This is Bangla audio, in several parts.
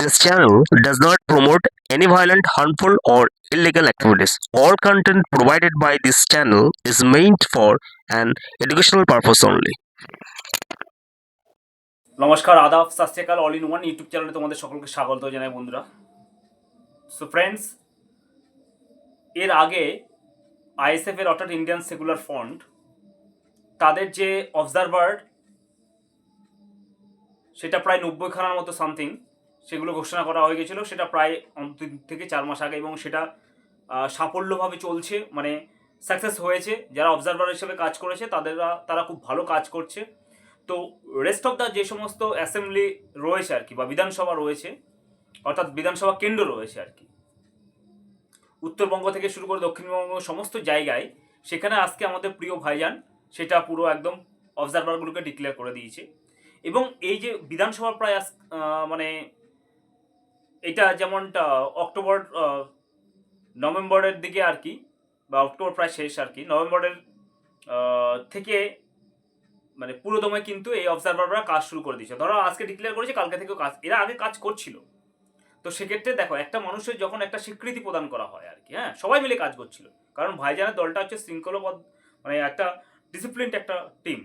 This channel does not promote any violent, harmful, or illegal activities. All content provided by this channel is meant for an educational purpose only. নমস্কার আদাব সাস্টেকাল অল ইন ওয়ান ইউটিউব চ্যানেলে তোমাদের সকলকে স্বাগত জানাই বন্ধুরা সো ফ্রেন্ডস এর আগে আইএসএফ এর অর্থাৎ ইন্ডিয়ান সেকুলার ফ্রন্ট তাদের যে অবজারভার সেটা প্রায় নব্বই খানার মতো সামথিং সেগুলো ঘোষণা করা হয়ে গেছিল। সেটা প্রায় তিন থেকে চার মাস আগে এবং সেটা সাফল্যভাবে চলছে মানে সাকসেস হয়েছে। যারা অবজারভার হিসেবে কাজ করেছে, তাদেররা, তারা খুব ভালো কাজ করছে। তো রেস্ট অফ দ্য যে সমস্ত অ্যাসেম্বলি রয়েছে আর কি, বা বিধানসভা রয়েছে, অর্থাৎ বিধানসভা কেন্দ্র রয়েছে আর কি, উত্তরবঙ্গ থেকে শুরু করে দক্ষিণবঙ্গ সমস্ত জায়গায়, সেখানে আজকে আমাদের প্রিয় ভাইজান, সেটা পুরো একদম অবজারভারগুলোকে ডিক্লেয়ার করে দিয়েছে। এবং এই যে বিধানসভা প্রায় মানে এটা যেমনটা, অক্টোবর নভেম্বরের দিকে আর কি, বা অক্টোবর প্রায় শেষ আর কি, নভেম্বরের থেকে মানে পুরোদমে কিন্তু এই অবজারভাররা কাজ শুরু করে দিয়েছে। ধরো আজকে ডিক্লেয়ার করেছে, কালকে থেকেও কাজ, এরা আগে কাজ করছিল। তো সেক্ষেত্রে দেখো, একটা মানুষের যখন একটা স্বীকৃতি প্রদান করা হয় আর কি হ্যাঁ সবাই মিলে কাজ করছিল। কারণ ভাইজানের দলটা হচ্ছে শৃঙ্খলবদ্ধ মানে একটা ডিসিপ্লিনড একটা টিম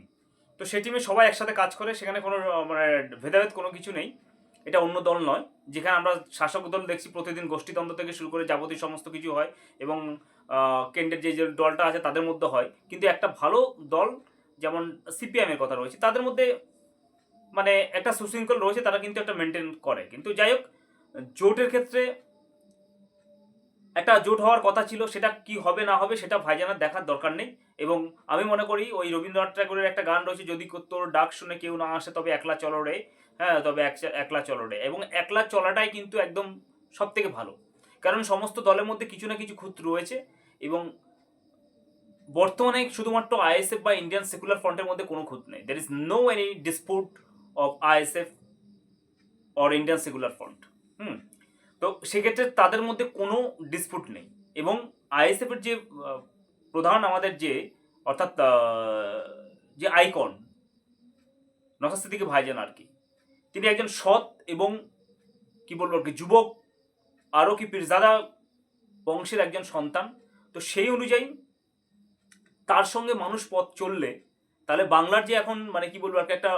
তো সেই টিমে সবাই একসাথে কাজ করে, সেখানে কোনো মানে ভেদাভেদ কোনো কিছু নেই। এটা অন্য দল নয়। যেখানে আমরা শাসক দল দেখছি প্রতিদিন গোষ্ঠীদ্বন্দ্ব থেকে শুরু করে যাবতীয় সমস্ত কিছু হয় এবং কেন্দ্রের যে যে দলটা আছে তাদের মধ্যে হয়। কিন্তু একটা ভালো দল যেমন সিপিএমের কথা রয়েছে, তাদের মধ্যে মানে একটা সুশৃঙ্খল রয়েছে, তারা কিন্তু একটা মেনটেন করে। কিন্তু যাই হোক, জোটের ক্ষেত্রে একটা জোট হওয়ার কথা ছিল, সেটা কি হবে না হবে সেটা ভাইজানার দেখার দরকার নেই। এবং আমি মনে করি ওই রবীন্দ্রনাথ ঠাকুরের একটা গান রয়েছে, যদি তোর ডাক শুনে কেউ না আসে তবে একলা চলো রে। হ্যাঁ তবে এক- একলা চলাটাই। এবং একলা চলাটাই কিন্তু একদম সব থেকে ভালো। কারণ সমস্ত দলের মধ্যে কিছু না কিছু খুঁত রয়েছে এবং বর্তমানে শুধুমাত্র আইএসএফ বা ইন্ডিয়ান সেকুলার ফ্রন্টের মধ্যে কোনো খুঁত নেই। There is no any dispute of ISF or Indian Secular Front hmm? তো সেক্ষেত্রে তাদের মধ্যে কোনো ডিসপুট নেই। এবং আইএসএফ এর যে প্রধান আমাদের যে, অর্থাৎ যে আইকন নসাস্তিকে ভাইজান আর কি। তিনি একজন সৎ এবং, কি বলব কি যুবক, আরও কি পীরজাদা বংশের একজন সন্তান। তো সেই অনুযায়ী তার সঙ্গে মানুষ পথ চললে, তাহলে বাংলার যে এখন মানে কি বলব, আর একটা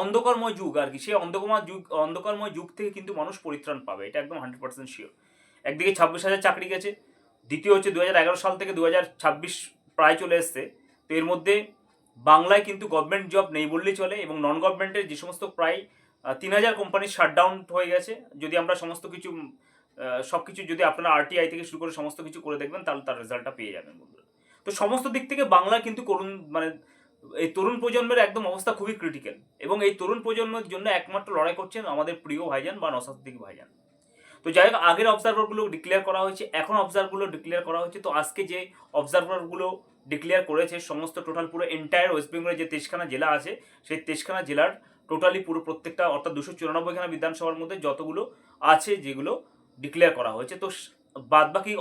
অন্ধকারময় যুগ আর কি, সেই অন্ধকারময় যুগ অন্ধকারময় যুগ থেকে কিন্তু মানুষ পরিত্রাণ পাবে, এটা একদম হান্ড্রেড পার্সেন্ট শিওর একদিকে ছাব্বিশ হাজার চাকরি গেছে, দ্বিতীয় হচ্ছে দু হাজার এগারো সাল থেকে দু ছাব্বিশ প্রায় চলে এসছে, তো এর মধ্যে বাংলায় কিন্তু গভর্নমেন্ট জব নেই বললেই চলে এবং নন গভর্নমেন্টের যে সমস্ত প্রায় তিন হাজার কোম্পানির শাটডাউন হয়ে গেছে। যদি আমরা সমস্ত কিছু সব কিছু যদি আপনারা আরটিআই থেকে শুরু করে সমস্ত কিছু করে দেখবেন, তাহলে তার রেজাল্টটা পেয়ে যাবেন বন্ধুরা। তো সমস্ত দিক থেকে বাংলা কিন্তু করুন মানে এই তরুণ প্রজন্মের একদম অবস্থা খুবই ক্রিটিক্যাল এবং এই তরুণ প্রজন্মের জন্য একমাত্র লড়াই করছেন আমাদের প্রিয় ভাইজান বা নসাদ্দিক ভাইজান। তো যাই হোক, আগের অবজারভারগুলো ডিক্লেয়ার করা হয়েছে, এখন অবজারগুলো ডিক্লেয়ার করা হয়েছে। তো আজকে যে অবজারভারগুলো ডিক্লেয়ার করেছে সমস্ত টোটাল পুরো এন্টায়ার ওয়েস্ট বেঙ্গলের যে তেইশখানা জেলা আছে, সেই তেইশখানা জেলার টোটালি পুরো প্রত্যেকটা, অর্থাৎ দুশো চুরানব্বইখানা বিধানসভার মধ্যে যতগুলো আছে যেগুলো ডিক্লেয়ার করা হয়েছে। তো বাদ বাকি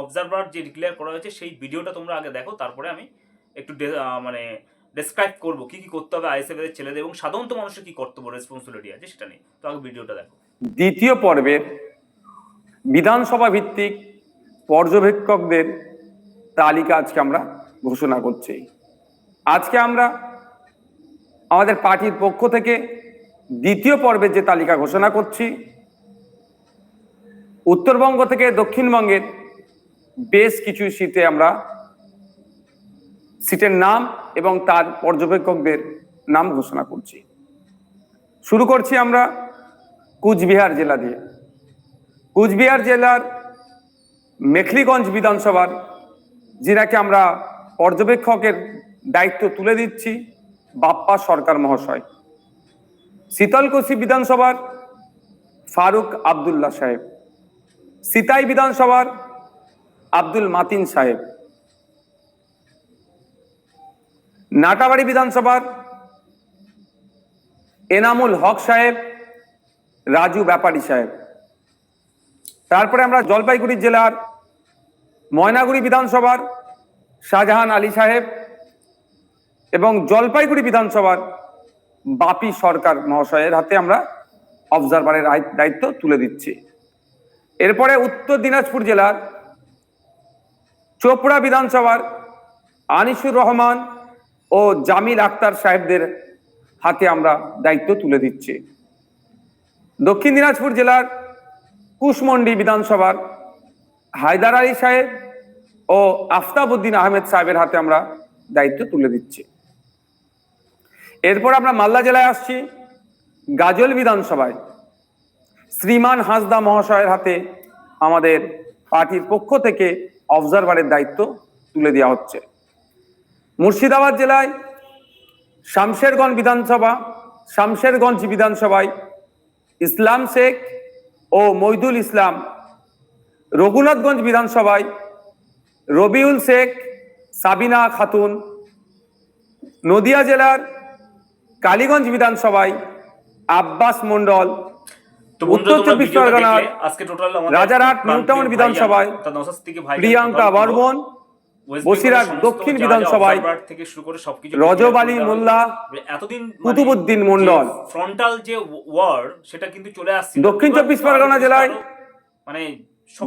অবজারভার যে ডিক্লেয়ার করা হয়েছে, সেই ভিডিওটা তোমরা আগে দেখো, তারপরে আমি একটু মানে ডেসক্রাইব করব কি কি করতে হবে আইএসএফ এর ছেলেদের এবং সাধারণত মানুষের কি কর্তব্য রেসপন্সিবিলিটি আছে সেটা নিয়ে। তো আগে ভিডিওটা দেখো। দ্বিতীয় পর্বের বিধানসভা ভিত্তিক পর্যবেক্ষকদের তালিকা আজকে আমরা ঘোষণা করছি। আজকে আমরা আমাদের পার্টির পক্ষ থেকে দ্বিতীয় পর্বের যে তালিকা ঘোষণা করছি, উত্তরবঙ্গ থেকে দক্ষিণবঙ্গের বেশ কিছু সিটে আমরা সিটের নাম এবং তার পর্যবেক্ষকদের নাম ঘোষণা করছি। শুরু করছি আমরা কুচবিহার জেলা দিয়ে। কুচবিহার জেলার মেখলিগঞ্জ বিধানসভার যিনাকে আমরা পর্যবেক্ষকের দায়িত্ব তুলে দিচ্ছি বাপ্পা সরকার মহাশয়। শীতলকুচি বিধানসভার ফারুক আবদুল্লাহ সাহেব। সিতাই বিধানসভার আব্দুল মাতিন সাহেব। নাটাবাড়ি বিধানসভার এনামুল হক সাহেব, রাজু ব্যাপারী সাহেব। তারপরে আমরা জলপাইগুড়ি জেলার ময়নাগুড়ি বিধানসভার শাহজাহান আলী সাহেব এবং জলপাইগুড়ি বিধানসভার বাপি সরকার মহাশয়ের হাতে আমরা অবজারভারের দায়িত্ব তুলে দিচ্ছি। এরপরে উত্তর দিনাজপুর জেলার চোপড়া বিধানসভার আনিসুর রহমান ও জামিল আক্তার সাহেবদের হাতে আমরা দায়িত্ব তুলে দিচ্ছি। দক্ষিণ দিনাজপুর জেলার কুশমন্ডি বিধানসভার হায়দার আলী সাহেব ও আফতাবউদ্দিন আহমেদ সাহেবের হাতে আমরা দায়িত্ব তুলে দিচ্ছি। এরপর আমরা মালদা জেলায় আসছি, গাজল বিধানসভায়। শ্রীমান হাসদা মহাশয়ের হাতে আমাদের পার্টির পক্ষ থেকে অবজারভারের দায়িত্ব তুলে দেওয়া হচ্ছে। মুর্শিদাবাদ জেলায় শামশেরগঞ্জ বিধানসভা, শামশেরগঞ্জ বিধানসভায় ইসলাম শেখ ও মইদুল ইসলাম রঘুনাথগঞ্জ বিধানসভায় রবিউল শেখ সাবিনা খাতুন নদিয়া জেলার কালীগঞ্জ বিধানসভায় আব্বাস মন্ডল উত্তর চব্বিশ পরগনার রাজারহাট নিউটাউন বিধানসভায় প্রিয়াঙ্কা বর্মন বসিরহাট দক্ষিণ বিধানসভায় থেকে শুরু করে সবকিছু রজব আলী মোল্লা, এতদিন কুতুবুদ্দিন মন্ডল ফ্রন্টাল যে ওয়ার সেটা কিন্তু চলে আসছে। দক্ষিণ চব্বিশ পরগনা জেলায় মানে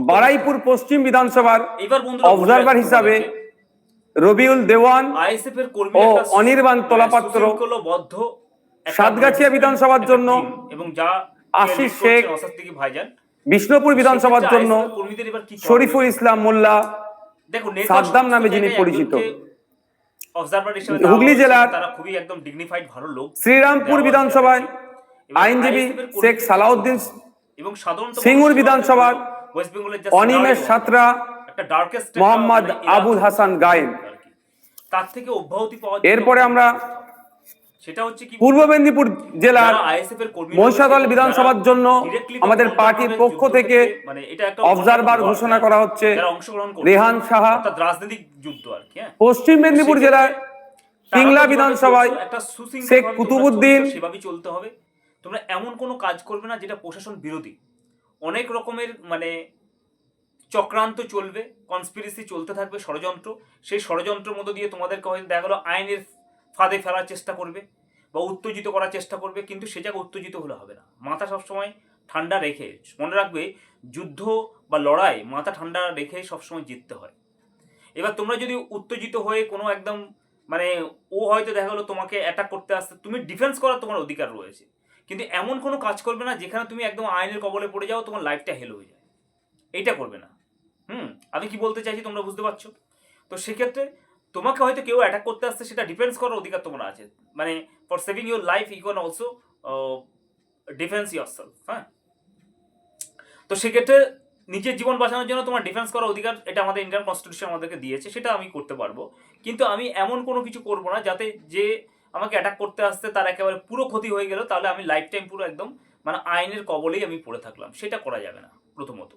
বারাইপুর পশ্চিম বিধানসভার observer হিসাবে রবিউল দেওয়ান ও অনির্বাণ তোলাপাত্র সাতগাছিয়া বিধানসভার জন্য এবং যা আশিস শেখ, ভাইজান। বিষ্ণুপুর বিধানসভার জন্য শরীফুল ইসলাম মোল্লা সাদ্দাম নামে যিনি পরিচিত। হুগলি জেলার তারা খুবই একদম ডিগনিফাইড ভালো লোক। শ্রীরামপুর বিধানসভায় আইনজীবী শেখ সালাউদ্দিন এবং সাধারণত সিঙ্গুর বিধানসভার অনিমেষ সাঁতরা ডার্কেস্ট মোহাম্মদ আবুল হাসান গায়েন তার থেকে অব্যাহতি পাওয়া এরপরে আমরা সেটা হচ্ছে কি পূর্ব মেদিনীপুর জেলার মহিষাদল বিধানসভার জন্য আমাদের পার্টির পক্ষ থেকে মানে অবজারভার ঘোষণা করা হচ্ছে রেহান সাহা। রাজনৈতিক যুদ্ধ আর কি হ্যাঁ। পশ্চিম মেদিনীপুর জেলার পিংলা বিধানসভায় শেখ কুতুবুদ্দিন সেভাবেই চলতে হবে। তোমরা এমন কোনো কাজ করবে না যেটা প্রশাসন বিরোধী। অনেক রকমের মানে চক্রান্ত চলবে কনস্পিরেসি চলতে থাকবে ষড়যন্ত্র। সেই ষড়যন্ত্রের মধ্য দিয়ে তোমাদেরকে হয়তো দেখা গেলো আইনের ফাঁদে ফেলার চেষ্টা করবে বা উত্তেজিত করার চেষ্টা করবে, কিন্তু সে জায়গায় উত্তেজিত হলে হবে না। মাথা সবসময় ঠান্ডা রেখে, মনে রাখবে যুদ্ধ বা লড়াই মাথা ঠান্ডা রেখে সবসময় জিততে হয়। এবার তোমরা যদি উত্তেজিত হয়ে কোনো একদম মানে ও হয়তো দেখা গেলো তোমাকে অ্যাটাক করতে আসতে তুমি ডিফেন্স করার তোমার অধিকার রয়েছে। কিন্তু এমন কোনো কাজ করবে না যেখানে তুমি একদম আইনের কবলে পড়ে যাও, তোমার লাইফটা হেল হয়ে যায়। এইটা করবে না। হুম? আমি কি বলতে চাইছি তোমরা বুঝতে পারছ? তো সেক্ষেত্রে তোমাকে হয়তো কেউ অ্যাটাক করতে আসছে, সেটা ডিফেন্স করার অধিকার তোমার আছে। মানে for saving your life you can also defence yourself হ্যাঁ? তো সেক্ষেত্রে নিজের জীবন বাঁচানোর জন্য তোমার ডিফেন্স করার অধিকার, এটা আমাদের ইন্ডিয়ান কনস্টিটিউশন আমাদেরকে দিয়েছে, সেটা আমি করতে পারব। কিন্তু আমি এমন কোনো কিছু করব না যাতে যে আমাকে অ্যাটাক করতে আসতে তার একেবারে পুরো ক্ষতি হয়ে গেল, তাহলে আমি লাইফ টাইম পুরো একদম মানে আইনের কবলেই আমি পড়ে থাকলাম। সেটা করা যাবে না, প্রথমত।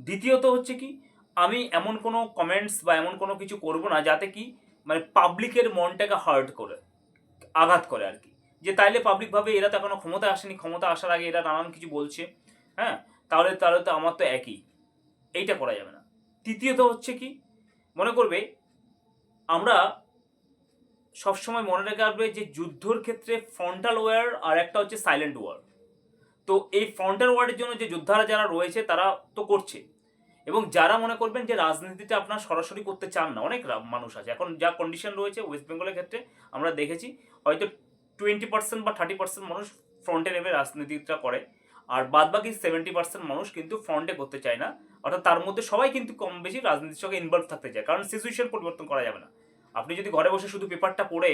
দ্বিতীয়ত হচ্ছে কি, আমি এমন কোনো কমেন্টস বা এমন কোনো কিছু করব না যাতে কি মানে পাবলিকের মনটাকে হার্ট করে, আঘাত করে আর কি। যে তাইলে পাবলিকভাবে এরা তো এখনও ক্ষমতা আসেনি, ক্ষমতা আসার আগে এরা নানান কিছু বলছে হ্যাঁ? তাহলে তাহলে তো আমার তো একই। এইটা করা যাবে না। তৃতীয়ত হচ্ছে কি, মনে করবে, আমরা সবসময় মনে রেখে আসবে যে যুদ্ধর ক্ষেত্রে ফ্রন্টাল ওয়ার আর একটা হচ্ছে সাইলেন্ট ওয়ার তো এই ফ্রন্টাল ওয়ারের জন্য যে যোদ্ধারা যারা রয়েছে, তারা তো করছে। এবং যারা মনে করবেন যে রাজনীতিটা আপনার সরাসরি করতে চান না, অনেক মানুষ আছে। এখন যা কন্ডিশন রয়েছে ওয়েস্ট বেঙ্গলের ক্ষেত্রে, আমরা দেখেছি, হয়তো টোয়েন্টি পার্সেন্ট বা থার্টি পার্সেন্ট মানুষ ফ্রন্টে নেমে রাজনীতিটা করে, আর বাদ বাকি সেভেন্টি পার্সেন্ট মানুষ কিন্তু ফ্রন্টে করতে চায় না। অর্থাৎ তার মধ্যে সবাই কিন্তু কম বেশি রাজনীতির সঙ্গে ইনভলভ থাকতে চায়, কারণ সিচুয়েশন পরিবর্তন করা যাবে না। আপনি যদি ঘরে বসে শুধু পেপারটা পড়ে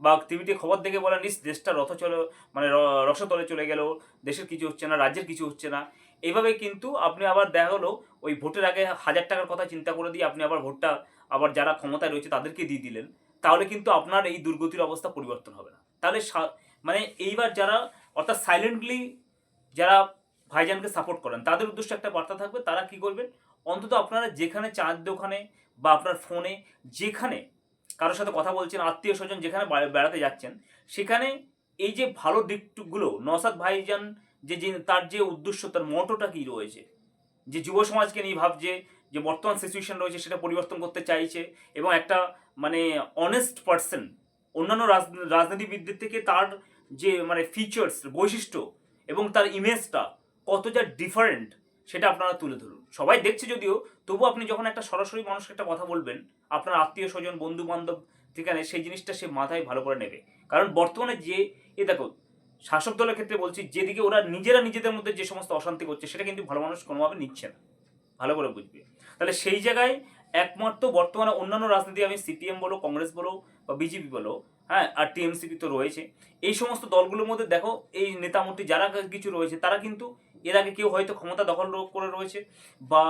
বা টিভিতে খবর দেখে বলেন, ইস, দেশটা রথ চলে মানে রসতলে চলে গেল, দেশের কিছু হচ্ছে না, রাজ্যের কিছু হচ্ছে না, এইভাবে কিন্তু আপনি আবার দেখা হলো ওই ভোটের আগে হাজার টাকার কথা চিন্তা করে দিয়ে আপনি আবার ভোটটা আবার যারা ক্ষমতায় রয়েছে তাদেরকে দিয়ে দিলেন, তাহলে কিন্তু আপনার এই দুর্গতির অবস্থা পরিবর্তন হবে না। তাহলে মানে এইবার যারা, অর্থাৎ সাইলেন্টলি যারা ভাইজানকে সাপোর্ট করেন, তাদের উদ্দেশ্যে একটা বার্তা থাকবে, তারা কি করবেন? অন্তত আপনারা যেখানে চাঁদ দোকানে বা আপনার ফোনে যেখানে কারোর সাথে কথা বলছেন, আত্মীয় স্বজন যেখানে বেড়াতে যাচ্ছেন, সেখানে এই যে ভালো দিকগুলো নসাদ ভাইজান যে তার যে উদ্দেশ্য, তার মোটোটা কি রয়েছে? যে যুব সমাজকে নিয়ে ভাবছে, যে বর্তমান সিচুয়েশন রয়েছে, সেটা পরিবর্তন করতে চাইছে এবং একটা মানে অনেস্ট পার্সন অন্যান্য রাজ- রাজনীতিবিদদের থেকে তার যে মানে ফিচার্স বৈশিষ্ট্য এবং তার ইমেজটা কত যা ডিফারেন্ট সেটা আপনারা তুলে ধরুন। সবাই দেখছে যদিও, তবু আপনি যখন একটা সরাসরি মানুষকে একটা কথা বলবেন, আপনার আত্মীয় স্বজন বন্ধু বান্ধব যেখানে, সেই জিনিসটা সে মাথায় ভালো করে নেবে। কারণ বর্তমানে যে, এ দেখো, শাসক দলের ক্ষেত্রে বলছি, যেদিকে ওরা নিজেরা নিজেদের মধ্যে যে সমস্ত অশান্তি করছে, সেটা কিন্তু ভালো মানুষ কোনোভাবে নিচ্ছে না। ভালো করে বুঝবে। তাহলে সেই জায়গায় একমাত্র বর্তমানে অন্যান্য রাজনীতি, আমি সিপিএম বলো, কংগ্রেস বলো বা বিজেপি বলো হ্যাঁ আর টিএমসিপি তো রয়েছে। এই সমস্ত দলগুলোর মধ্যে দেখো, এই নেতামন্ত্রী যারা কিছু রয়েছে, তারা কিন্তু এর আগে কেউ হয়তো ক্ষমতা দখল করে রয়েছে, বা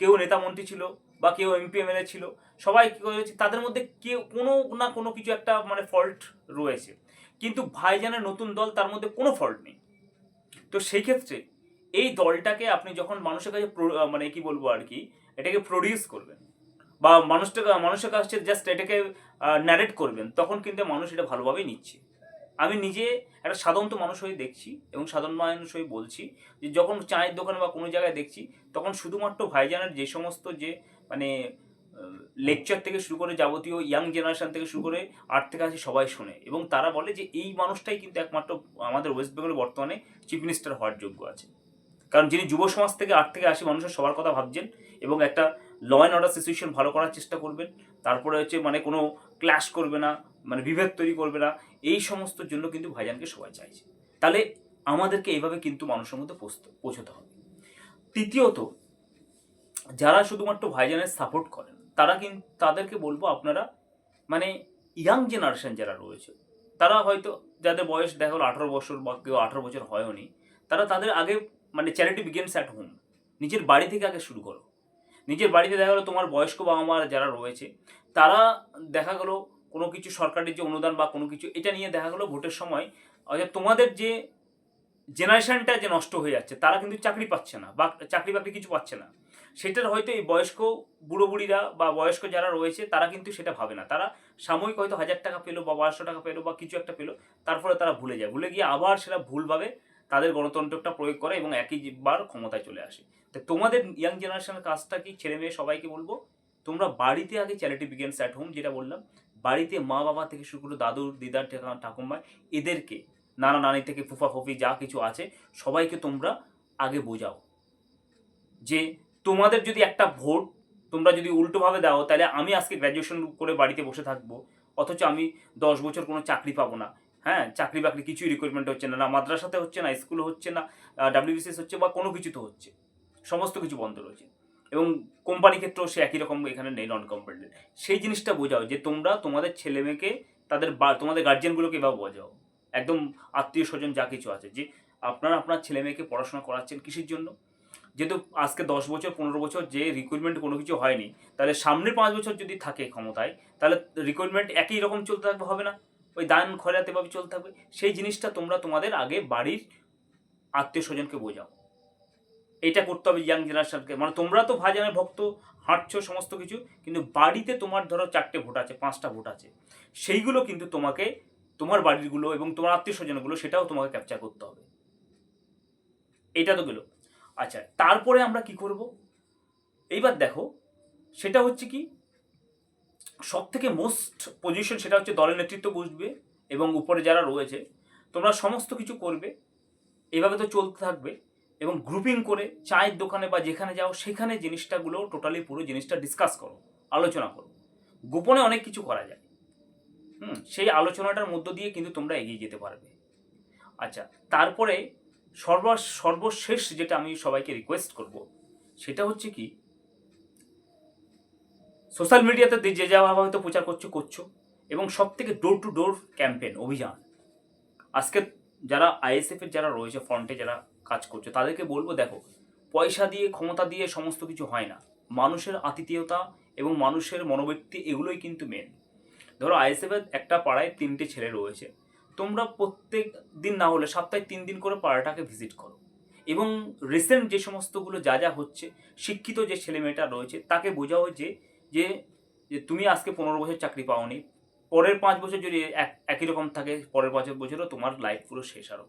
কেউ নেতা মন্ত্রী ছিল, বা কেউ এমপি এমএলএ ছিল, সবাই কি করেছে তাদের মধ্যে কেউ, কোনো না কোনো কিছু একটা মানে ফল্ট রয়েছে। কিন্তু ভাইজানের নতুন দল, তার মধ্যে কোনো ফল্ট নেই। তো সেই ক্ষেত্রে এই দলটাকে আপনি যখন মানুষের কাছে মানে কি বলব আর কি, এটাকে প্রডিউস করবেন, বা মানুষটাকে, মানুষের কাছে জাস্ট এটাকে ন্যারেট করবেন, তখন কিন্তু মানুষ এটা ভালোভাবেই নিচ্ছে। আমি নিজে একটা সাধারণত মানুষ হয়ে দেখছি এবং সাধারণ মানুষ হয়ে বলছি যে যখন চায়ের দোকানে বা কোনো জায়গায় দেখছি, তখন শুধুমাত্র ভাইজানের যে সমস্ত যে মানে লেকচার থেকে শুরু করে যাবতীয় ইয়াং জেনারেশান থেকে শুরু করে আট থেকে আছে সবাই শোনে এবং তারা বলে যে এই মানুষটাই কিন্তু একমাত্র আমাদের ওয়েস্ট বেঙ্গলে বর্তমানে চিফ মিনিস্টার হওয়ার যোগ্য আছে। কারণ যিনি যুব সমাজ থেকে আট থেকে আশি মানুষের সবার কথা ভাবছেন এবং একটা ল অ্যান্ড অর্ডার সিচুয়েশন ভালো করার চেষ্টা করবেন, তারপরে হচ্ছে মানে কোনো ক্ল্যাশ করবে না মানে বিভেদ তৈরি করবে না, এই সমস্ত জন্য কিন্তু ভাইজানকে সবাই চাইছে। তাহলে আমাদেরকে এইভাবে কিন্তু মানুষের মধ্যে পৌঁছতে- হবে। তৃতীয়ত, যারা শুধুমাত্র ভাইজানের সাপোর্ট করেন, তারা কিন্তু তাদেরকে বলব আপনারা মানে ইয়াং জেনারেশন যারা রয়েছে, তারা হয়তো যাদের বয়স দেখা গেলো আঠারো বছর বা কেউ আঠারো বছর হয়নি তারা তাদের আগে মানে চ্যারিটি বিগেন্স অ্যাট হোম নিজের বাড়ি থেকে আগে শুরু করো। নিজের বাড়িতে দেখা গেলো তোমার বয়স্ক বাবা মা যারা রয়েছে, তারা দেখা গেলো কোনো কিছু সরকারের যে অনুদান বা কোনো কিছু, এটা নিয়ে দেখা গেলো ভোটের সময় অর্থাৎ তোমাদের যে জেনারেশনটা যে নষ্ট হয়ে যাচ্ছে, তারা কিন্তু চাকরি পাচ্ছে না বা চাকরি বাকরি কিছু পাচ্ছে না। সেটার হয়তো এই বয়স্ক বুড়ো বুড়িরা বা বয়স্ক যারা রয়েছে, তারা কিন্তু সেটা ভাবে না। তারা সাময়িক হয়তো হাজার টাকা পেল বা বারোশো টাকা পেল বা কিছু একটা পেল তারপরে তারা ভুলে যায়। ভুলে গিয়ে আবার সেটা ভুলভাবে তাদের গণতন্ত্রটা প্রয়োগ করে এবং একই বার ক্ষমতায় চলে আসে। তো তোমাদের ইয়াং জেনারেশনের কাজটা কি? ছেলে মেয়ে সবাইকে বলব, তোমরা বাড়িতে আগে চ্যারিটি বিগেন্স অ্যাট হোম যেটা বললাম। বাড়িতে মা বাবা থেকে শুরু করে দাদুর, দিদার ঠাকুমা এদেরকে, নানা নানি থেকে ফুফা ফুফি যা কিছু আছে, সবাইকে তোমরা আগে বোঝাও। যে তোমাদের যদি একটা ভোট তোমরা যদি উল্টোভাবে দাও, তাহলে আমি আজকে গ্র্যাজুয়েশন করে বাড়িতে বসে থাকব, অথচ আমি দশ বছর কোনো চাকরি পাবো না। হ্যাঁ চাকরি বাকরি কিছুই রিক্রুটমেন্ট হচ্ছে না না মাদ্রাসাতে হচ্ছে না স্কুলে হচ্ছে না ডাব্লিউবিসিএস হচ্ছে বা কোনো কিছু তো হচ্ছে, সমস্ত কিছু বন্ধ রয়েছে। এবং কোম্পানি ক্ষেত্রেও সে একই রকম এখানে নেই নন কম্পিটিভ সেই জিনিসটা বোঝাও যে তোমরা তোমাদের ছেলে মেয়েকে তাদের বা- তোমাদের গার্জিয়ানগুলোকে এভাবে বোঝাও। একদম আত্মীয় স্বজন যা কিছু আছে যে আপনারা আপনার ছেলে মেয়েকে পড়াশোনা করাচ্ছেন কিসের জন্য? যেহেতু আজকে দশ বছর, পনেরো বছর যে রিক্রুটমেন্ট কোনো কিছু হয়নি, তাহলে সামনের পাঁচ বছর যদি থাকে ক্ষমতায়, তাহলে রিক্রুটমেন্ট একই রকম চলতে থাকবে, হবে না? ওই দান খয়রাতে ভাবে চলতে থাকবে, সেই জিনিসটা তোমরা তোমাদের আগে বাড়ির আত্মীয় স্বজনকে বোঝাও। এটা করতে হবে ইয়াং জেনারেশনকে মানে তোমরা তো ভাইজানের ভক্ত, হাঁটছো সমস্ত কিছু, কিন্তু বাড়িতে তোমার ধরো চারটে ভোট আছে, পাঁচটা ভোট আছে, সেইগুলো কিন্তু তোমাকে, তোমার বাড়িরগুলো এবং তোমার আত্মীয় স্বজনগুলো সেটাও তোমাকে ক্যাপচার করতে হবে। এটা তো গেল। আচ্ছা তারপরে আমরা কি করব? এইবার দেখো, সেটা হচ্ছে কি সব থেকে মোস্ট পজিশন সেটা হচ্ছে দলের নেতৃত্ব বুঝবে এবং উপরে যারা রয়েছে, তোমরা সমস্ত কিছু করবে, এভাবে তো চলতে থাকবে এবং গ্রুপিং করে চায়ের দোকানে বা যেখানে যাও, সেখানে জিনিসটাগুলো টোটালি পুরো জিনিসটা ডিসকাস করো, আলোচনা করো। গোপনে অনেক কিছু করা যায়। হুম, সেই আলোচনাটার মধ্য দিয়ে কিন্তু তোমরা এগিয়ে যেতে পারবে। আচ্ছা তারপরে সর্ব, সর্বশেষ যেটা আমি সবাইকে রিকোয়েস্ট করব, সেটা হচ্ছে কি সোশ্যাল মিডিয়াতে যে যাওয়া হয়তো প্রচার করছ করছ। এবং সব থেকে ডোর টু ডোর ক্যাম্পেন অভিযান। আজকে যারা আইএসএফের যারা রয়েছে ফ্রন্টে যারা কাজ করছে, তাদেরকে বলব, দেখো, পয়সা দিয়ে, ক্ষমতা দিয়ে সমস্ত কিছু হয় না। মানুষের আতিথেয়তা এবং মানুষের মনোবৃত্তি এগুলোই কিন্তু মেন ধরো, আইএসএফ এর একটা পাড়ায় তিনটে ছেলে রয়েছে। তোমরা প্রত্যেক দিন না হলে সপ্তাহে তিন দিন করে পাড়াটাকে ভিজিট করো। এবং রিসেন্ট যে সমস্তগুলো যা যা হচ্ছে, শিক্ষিত যে ছেলে মেয়েটা রয়েছে, তাকে বোঝাও যে যে যে তুমি আজকে পনেরো বছর চাকরি পাওনি, পরের পাঁচ বছর যদি এক, একই রকম থাকে, পরের পাঁচ বছরও তোমার লাইফ পুরো শেষ আরও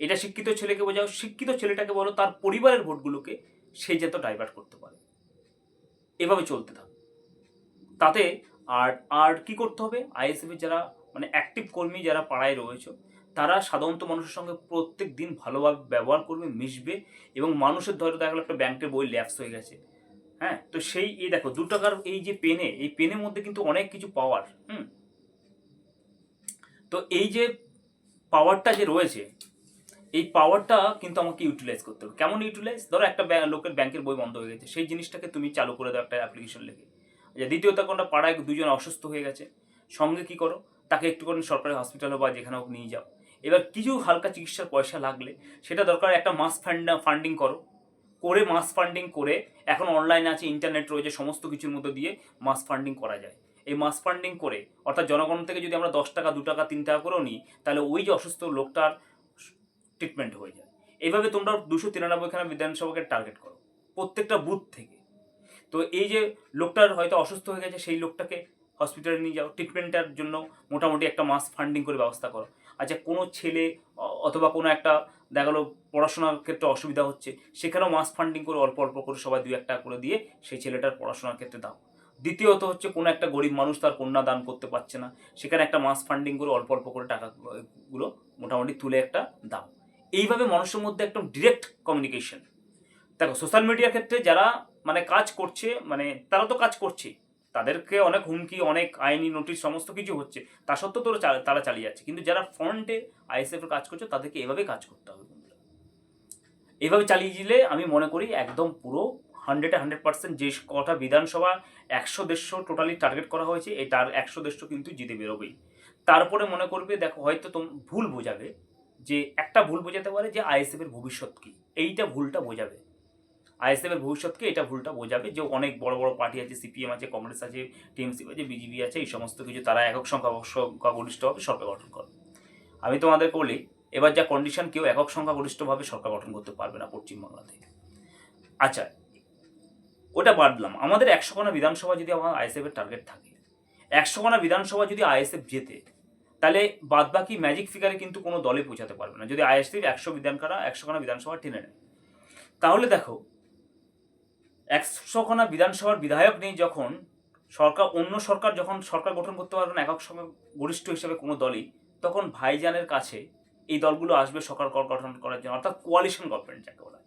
এটা শিক্ষিত ছেলেকে বোঝাও, শিক্ষিত ছেলেটাকে বলো, তার পরিবারের ভোটগুলোকে সে যাতে ডাইভার্ট করতে পারে। এভাবে চলতে থাক। তাতে আর আর কি করতে হবে? আইএসএফের যারা মানে অ্যাক্টিভ কর্মী যারা পাড়ায় রয়েছে, তারা সাধারণত মানুষের সঙ্গে প্রত্যেক দিন ভালোভাবে ব্যবহার করবে, মিশবে এবং মানুষের ধরে দেখা গেলো একটা ব্যাংকের বই ল্যাপস হয়ে গেছে। হ্যাঁ তো সেই, এই দেখো, দু টাকার এই যে পেনে, এই পেনের মধ্যে কিন্তু অনেক কিছু পাওয়ার হুম? তো এই যে পাওয়ারটা যে রয়েছে, এই পাওয়ারটা কিন্তু আমাকে ইউটিলাইজ করতে হবে। কেমন ইউটিলাইজ ধরো একটা লোকের ব্যাংকের বই বন্ধ হয়ে গেছে, সেই জিনিসটাকে তুমি চালু করে দাও একটা অ্যাপ্লিকেশন লিখে। যে দ্বিতীয়ত কোনটা পাড়ায় দুজন অসুস্থ হয়ে গেছে, সঙ্গে কি করো? তাকে একটুখানি সরকারি হসপিটালে বা যেখানে হোক নিয়ে যাও। এবার কিছু হালকা চিকিৎসার পয়সা লাগলে, সেটা দরকার একটা মাস ফান্ড ফান্ডিং করো। করে মাস ফান্ডিং করে এখন অনলাইন আছে ইন্টারনেট রয়েছে, সমস্ত কিছুর মধ্যে দিয়ে মাস ফান্ডিং করা যায়। এই মাস ফান্ডিং করে, অর্থাৎ জনগণ থেকে যদি আমরা দশ টাকা, দু টাকা, তিন টাকা করেও নিই, তাহলে ওই যে অসুস্থ লোকটার ট্রিটমেন্ট হয়ে যায়। এইভাবে তোমরা দুশো তিরানব্বইখানা বিধানসভাকে টার্গেট করো, প্রত্যেকটা বুথ থেকে। তো এই যে লোকটার হয়তো অসুস্থ হয়ে গেছে, সেই লোকটাকে হসপিটালে নিয়ে যাও ট্রিটমেন্টের জন্য মোটামুটি একটা মাস ফান্ডিং করে ব্যবস্থা করো। আচ্ছা কোনো ছেলে অথবা কোনো একটা দেখা গেলো পড়াশোনার ক্ষেত্রে অসুবিধা হচ্ছে, সেখানেও মাস ফান্ডিং করে অল্প অল্প করে সবাই দুই এক টাকা করে দিয়ে সেই ছেলেটার পড়াশোনার ক্ষেত্রে দাও। দ্বিতীয়ত হচ্ছে কোনো একটা গরিব মানুষ তার কন্যা দান করতে পারছে না, সেখানে একটা মাস ফান্ডিং করে অল্প অল্প করে টাকাগুলো মোটামুটি তুলে একটা দাও। এইভাবে মানুষের মধ্যে একদম ডিরেক্ট কমিউনিকেশন দেখো সোশ্যাল মিডিয়ার ক্ষেত্রে যারা মানে কাজ করছে মানে তারা তো কাজ করছে, তাদেরকে অনেক হুমকি, অনেক আইনি নোটিশ সমস্ত কিছু হচ্ছে, তা সত্ত্বেও তোরা তারা চালিয়ে যাচ্ছে। কিন্তু যারা ফ্রন্টে আইএসএফ এর কাজ করছে, তাদেরকে এভাবে কাজ করতে হবে। এভাবে চালিয়ে দিলে আমি মনে করি একদম পুরো হান্ড্রেডে হান্ড্রেড পার্সেন্ট যে কটা বিধানসভা একশো দেড়শো টোটালি টার্গেট করা হয়েছে, এই টার একশো দেড়শো কিন্তু জিতে বেরোবেই। তারপরে মনে করবে, দেখো হয়তো তোম ভুল বোঝাবে, যে একটা ভুল বোঝাতে পারে যে আইএসএফ এর ভবিষ্যৎ কি, এইটা ভুলটা বোঝাবে। আইএসএফ এর ভবিষ্যৎকে এটা ভুলটা বোঝাবে যে অনেক বড় বড় পার্টি আছে সিপিএম আছে কংগ্রেস আছে টিএমসি আছে বিজেপি আছে, এই সমস্ত কিছু, তারা একক সংখ্যা সংখ্যাগরিষ্ঠভাবে সরকার গঠন করে আমি তোমাদেরকে বলি এবার যা কন্ডিশন কেউ একক সংখ্যাগরিষ্ঠভাবে সরকার গঠন করতে পারবে না পশ্চিমবাংলাতে আচ্ছা ওটা বাদলাম আমাদের একশো খানা বিধানসভা যদি আমার আইএসএফ এর টার্গেট থাকে, একশো খানা বিধানসভা যদি আইএসএফ জেতে, তাহলে বাদবাকি ম্যাজিক ফিগারে কিন্তু কোনো দলে পৌঁছাতে পারবে না। যদি আইএসএফ একশো বিধানখানা, একশো খানা বিধানসভা টেনে নেয়। তাহলে দেখো একশোখানা বিধানসভার বিধায়ক নেই যখন, সরকার, অন্য সরকার যখন সরকার গঠন করতে পারবে না, একক সঙ্গে গরিষ্ঠ হিসেবে কোনো দলই, তখন ভাইজানের কাছে এই দলগুলো আসবে সরকার কর- গঠন করার জন্য, অর্থাৎ কোয়ালিশন গভর্নমেন্ট যাকে বলা।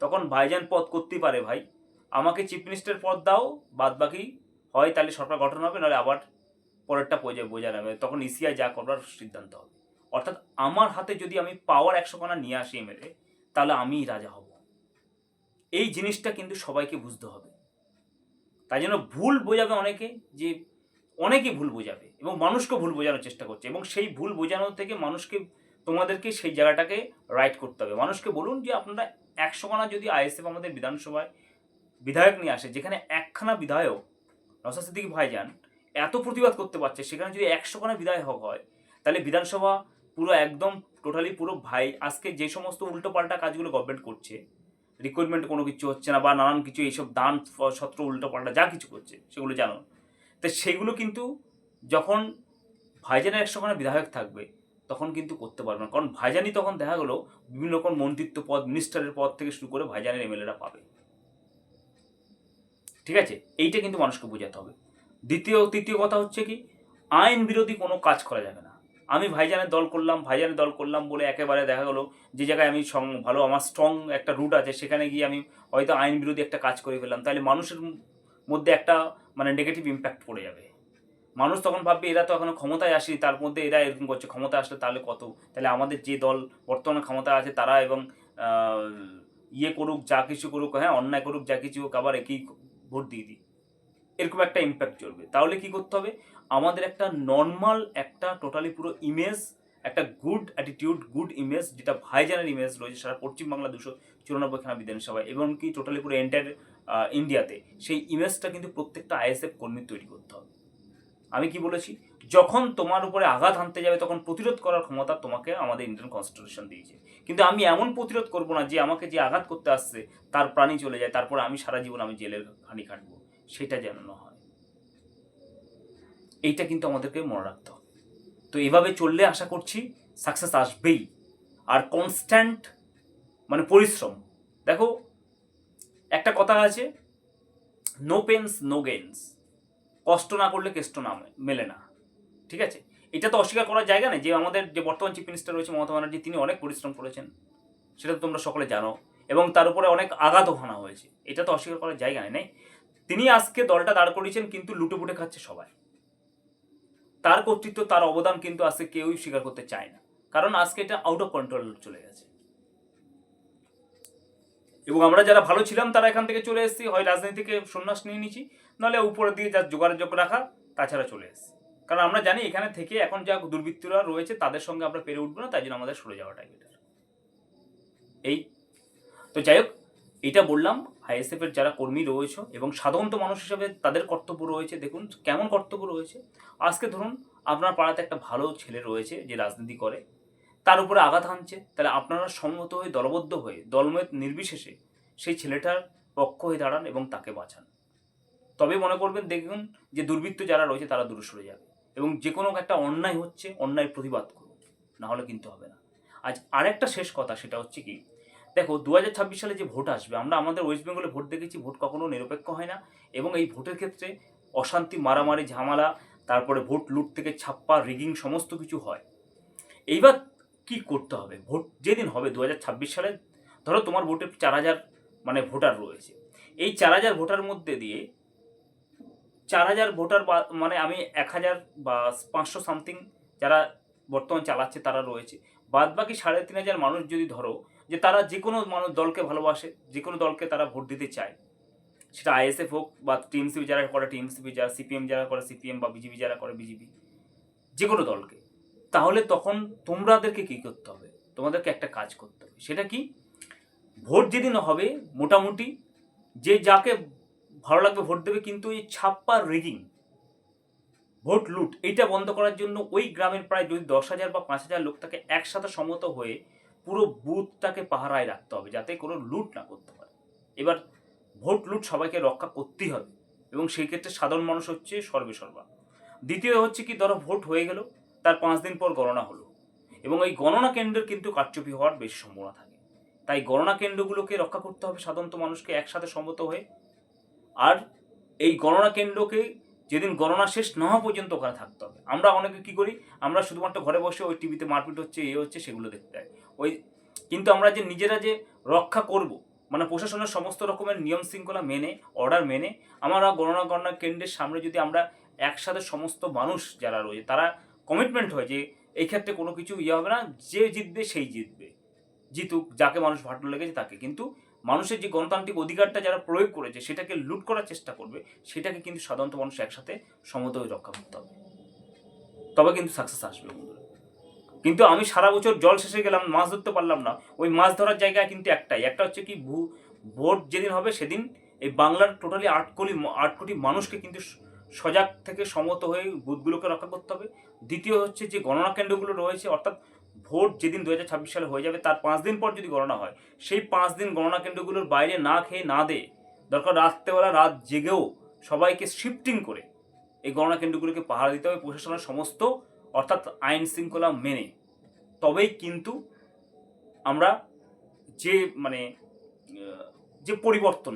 তখন ভাইজান পদ করতেই পারে ভাই। আমাকে চিফ মিনিস্টার পদ দাও বাদ বাকি হয় তাহলে সরকার গঠন হবে, নাহলে আবার পরেরটা বোঝা বোঝা নেবে তখন ইসিআই যা করবার সিদ্ধান্ত হবে। অর্থাৎ আমার হাতে যদি আমি পাওয়ার একশোখানা নিয়ে আসি এমএলএ তাহলে আমিই রাজা হব। এই জিনিসটা কিন্তু সবাইকে বুঝতে হবে। তাই জন্য ভুল বোঝাবে অনেকে যে, অনেকেই ভুল বোঝাবে এবং মানুষকে ভুল বোঝানোর চেষ্টা করছে এবং সেই ভুল বোঝানো থেকে মানুষকে তোমাদেরকে সেই জায়গাটাকে রাইট করতে হবে। মানুষকে বলুন যে আপনারা একশো খানা যদি আইএসএফ আমাদের বিধানসভায় বিধায়ক নিয়ে আসে, যেখানে একখানা বিধায়ক নসা সিদ্দিকী ভাইজান এত প্রতিবাদ করতে পারছে, সেখানে যদি একশো খানা বিধায়ক হয়, তাহলে বিধানসভা পুরো একদম টোটালি পুরো ভাই, আজকে যে সমস্ত উল্টোপাল্টা কাজগুলো গভর্নমেন্ট করছে রিক্রুটমেন্ট কোনো কিছু হচ্ছে না বা নানান কিছু এইসব দান সত্র উল্টোপাল্টা যা কিছু করছে, সেগুলো জানো তো সেগুলো কিন্তু যখন ভাইজানের একশোখানা বিধায়ক থাকবে তখন কিন্তু করতে পারবে না। কারণ ভাইজানই তখন দেখা গেলো বিভিন্ন রকম মন্ত্রিত্ব পদ মিনিস্টারের পদ থেকে শুরু করে ভাইজানের এমএলএরা পাবে। ঠিক আছে? এইটা কিন্তু মানুষকে বোঝাতে হবে। দ্বিতীয়, তৃতীয় কথা হচ্ছে কি? আইন বিরোধী কোনো কাজ করা যাবে না। আমি ভাইজানের দল করলাম, ভাইজানের দল করলাম বলে একেবারে দেখা গেলো যে জায়গায় আমি সং- ভালো, আমার স্ট্রং একটা রুট আছে, সেখানে গিয়ে আমি হয়তো আইন বিরোধী একটা কাজ করে ফেললাম। তাহলে মানুষের মধ্যে একটা মানে নেগেটিভ ইম্প্যাক্ট পড়ে যাবে। মানুষ তখন ভাববে এরা তো এখনও ক্ষমতায় আসেনি, তার মধ্যে এরা এরকম করছে ক্ষমতা আসলে তাহলে কত? তাহলে আমাদের যে দল বর্তমানে ক্ষমতায় আছে তারা এবং ইয়ে করুক, যা কিছু করুক হ্যাঁ অন্যায় করুক, যা কিছু হোক, আবার একই ভোট দিয়ে দিই এরকম একটা ইম্প্যাক্ট চলবে। তাহলে কি করতে হবে? আমাদের একটা নর্মাল একটা টোটালি পুরো ইমেজ একটা গুড অ্যাটিটিউড গুড ইমেজ যেটা ভাইজানের ইমেজ রয়েছে, সারা পশ্চিমবাংলা দুশো চুরানব্বই খানা বিধানসভায় এবং কি টোটালি পুরো এন্টায়ার ইন্ডিয়াতে সেই ইমেজটা কিন্তু প্রত্যেকটা আইএসএফ কর্মীর তৈরি করতে হবে। আমি কি বলেছি? যখন তোমার উপরে আঘাত হানতে যাবে, তখন প্রতিরোধ করার ক্ষমতা তোমাকে আমাদের ইন্ডিয়ান কনস্টিটিউশন দিয়েছে। কিন্তু আমি এমন প্রতিরোধ করব না, যে আমাকে যে আঘাত করতে আসছে, তার প্রাণী চলে যায়, তারপর আমি সারা জীবন আমি জেলের খানি কাটবো সেটা যেন না হয়। এইটা কিন্তু আমাদেরকে মনে রাখতে হবে। তো এভাবে চললে আশা করছি সাকসেস আসবেই। আর কনস্ট্যান্ট মানে পরিশ্রম। দেখো, একটা কথা আছে নো পেন্স নো গেইনস কষ্ট না করলে কেষ্ট না মেলে না। ঠিক আছে? এটা তো অস্বীকার করার জায়গা নেই। যে আমাদের যে বর্তমান চিফ মিনিস্টার রয়েছে মমতা ব্যানার্জি, তিনি অনেক পরিশ্রম করেছেন। সেটা তো তোমরা সকলে জানো। এবং তার উপরে অনেক আঘাতও হানা হয়েছে। এটা তো অস্বীকার করার জায়গা নেই। তিনি আজকে দলটা দাঁড় করিয়েছেন কিন্তু লুটে পুটে খাচ্ছে সবাই। তার কর্তৃত্ব, তার অবদান কিন্তু আজকে কেউই স্বীকার করতে চায় না। কারণ আজকে এটা আউট অফ কন্ট্রোল চলে গেছে। এবং আমরা যারা ভালো ছিলাম, তারা এখান থেকে চলে এসেছি। হয় রাজনীতি থেকে সন্ন্যাস নিয়ে নিচ্ছি, নাহলে উপরের দিয়ে যা যোগাযোগ রাখা, তাছাড়া চলে এসেছি। কারণ আমরা জানি এখানে থেকে এখন যা দুর্বৃত্তরা রয়েছে, তাদের সঙ্গে আমরা পেরে উঠবো না, তাই জন্য আমাদের সরে যাওয়াটাই বেটার এই। তো যাই হোক, এটা বললাম আইএসএফ এর যারা কর্মী রয়েছে এবং সাধারণত মানুষ হিসেবে তাদের কর্তব্য রয়েছে, দেখুন কেমন কর্তব্য রয়েছে। আজকে ধরুন, আপনার পাড়াতে একটা ভালো ছেলে রয়েছে, যে রাজনীতি করে তার উপরে আঘাত হানছে, তাহলে আপনারা সম্মত হয়ে, দলবদ্ধ হয়ে, দলমত নির্বিশেষে সেই ছেলেটার পক্ষ হয়ে দাঁড়ান এবং তাকে বাঁচান। তবে মনে করবেন, দেখুন যে দুর্বৃত্ত যারা রয়েছে, তারা দূরে সরে যাবে এবং যে কোনো একটা অন্যায় হচ্ছে, অন্যায় প্রতিবাদ করুন না হলে কিন্তু হবে না। আজ আরেকটা শেষ কথা, সেটা হচ্ছে কি, দেখো দু হাজার ছাব্বিশ সালে যে ভোট আসবে, আমরা আমাদের ওয়েস্ট বেঙ্গলে ভোট দেখেছি, ভোট কখনো নিরপেক্ষ হয় না এবং এই ভোটের ক্ষেত্রে অশান্তি, মারামারি, ঝামেলা, তারপরে ভোট লুট থেকে ছাপ্পা, রিগিং, সমস্ত কিছু হয়। এইবার কি করতে হবে? ভোট যেদিন হবে দু হাজার ছাব্বিশ সালে, ধরো তোমার ভোটে চার হাজার মানে ভোটার রয়েছে। এই চার হাজার ভোটার মধ্যে দিয়ে চার হাজার ভোটার বা- মানে আমি এক হাজার বা পাঁচশো সামথিং যারা বর্তমান চালাচ্ছে তারা রয়েছে। বাদ বাকি সাড়ে তিন হাজার মানুষ যদি ধরো যে তারা যে কোনো মানুষ দলকে ভালোবাসে, যে কোনো দলকে তারা ভোট দিতে চায়। সেটা আইএসএফ হোক বা টিএমসিপি যারা করে, টিএমসিপি যারা, সিপিএম যারা করে, সিপিএম বা বিজেপি যারা করে, বিজেপি। যে কোনো দলকে। তাহলে তখন তোমরাদেরকে কী করতে হবে? তোমাদেরকে একটা কাজ করতে হবে। সেটা কি? ভোট যেদিন হবে, মোটামুটি যে যাকে ভালো লাগবে ভোট দেবে, কিন্তু এই ছাপ্পা রিগিং, ভোট লুট, এইটা বন্ধ করার জন্য ওই গ্রামের প্রায় যদি দশ হাজার বা পাঁচ হাজার লোক তাকে একসাথে সম্মত হয়ে পুরো বুথটাকে পাহারায় রাখতে হবে, যাতে কোনো লুট না করতে পারে। এবার ভোট লুট সবাইকে রক্ষা করতেই হবে এবং সেই ক্ষেত্রে সাধারণ মানুষ হচ্ছে সর্বেসর্বা দ্বিতীয় হচ্ছে কি, ধরো ভোট হয়ে গেল তার পাঁচ দিন পর গণনা হলো। এবং এই গণনা কেন্দ্রের কিন্তু কারচুপি হওয়ার বেশি সম্ভাবনা থাকে। তাই গণনা কেন্দ্রগুলোকে রক্ষা করতে হবে সাধারণত মানুষকে একসাথে সম্মত হয়ে। আর এই গণনা কেন্দ্রকে যেদিন গণনা শেষ না হওয়া পর্যন্ত ওখানে থাকতে হবে। আমরা অনেকে কি করি? আমরা শুধুমাত্র ঘরে বসে ওই টিভিতে মারপিট হচ্ছে, এ হচ্ছে, সেগুলো দেখতে হয় ওই কিন্তু আমরা যে নিজেরা যে রক্ষা করব মানে প্রশাসনের সমস্ত রকমের নিয়ম শৃঙ্খলা মেনে, অর্ডার মেনে, আমরা গণনা গণনা কেন্দ্রের সামনে যদি আমরা একসাথে সমস্ত মানুষ যারা রয়েছে, তারা কমিটমেন্ট হয় যে এই ক্ষেত্রে কোনো কিছু ইয়ে হবে না, যে জিতবে সেই জিতবে। জিতুক, যাকে মানুষ ভালো লেগেছে তাকে। কিন্তু মানুষের যে গণতান্ত্রিক অধিকারটা যারা প্রয়োগ করেছে, সেটাকে লুট করার চেষ্টা করবে, সেটাকে কিন্তু সাধারণত মানুষ একসাথে সমত হয়ে রক্ষা করতে হবে। তবে কিন্তু সাকসেস আসবে কিন্তু আমি সারা বছর জল শেষে গেলাম, মাছ ধরতে পারলাম না। ওই মাছ ধরার জায়গা কিন্তু একটাই। একটা হচ্ছে কি, ভূ, ভোট যেদিন হবে সেদিন এই বাংলার টোটালি আট কোটি আট কোটি মানুষকে কিন্তু সজাগ থেকে সমত হয়ে বুথগুলোকে রক্ষা করতে হবে। দ্বিতীয় হচ্ছে যে গণনা কেন্দ্রগুলো রয়েছে, অর্থাৎ ভোট যেদিন দু হাজার ছাব্বিশ সালে হয়ে যাবে, তার পাঁচ দিন পর যদি গণনা হয়, সেই পাঁচ দিন গণনা কেন্দ্রগুলোর বাইরে না খেয়ে না দে দরকার রাত্রেবেলা রাত জেগেও সবাইকে শিফটিং করে এই গণনা কেন্দ্রগুলোকে পাহারা দিতে হবে প্রশাসনের সমস্ত, অর্থাৎ আইন শৃঙ্খলা মেনে। তবেই কিন্তু আমরা যে মানে যে পরিবর্তন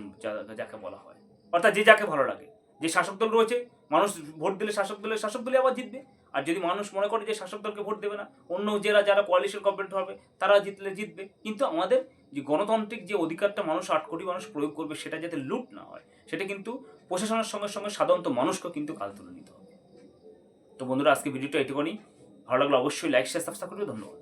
যাকে বলা হয়, অর্থাৎ যে যাকে ভালো লাগে। যে শাসক দল রয়েছে, মানুষ ভোট দিলে শাসক দলের শাসক দলই আবার জিতবে। আর যদি মানুষ মনে করে যে শাসক দলকে ভোট দেবে না, অন্য যারা যারা কোয়ালিশন কমপ্লিট হবে, তারা জিতলে জিতবে। কিন্তু আমাদের যে গণতান্ত্রিক যে অধিকারটা মানুষ আট কোটি মানুষ প্রয়োগ করবে, সেটা যাতে লুট না হয়, সেটা কিন্তু প্রশাসনের সঙ্গে সঙ্গে সাধারণত মানুষকেও কিন্তু কাল তুলে নিতে হবে। তো বন্ধুরা আজকে ভিডিওটা এটুকুনি ভালো লাগলে অবশ্যই লাইক শেয়ার সাবস্ক্রাইব করবে ধন্যবাদ।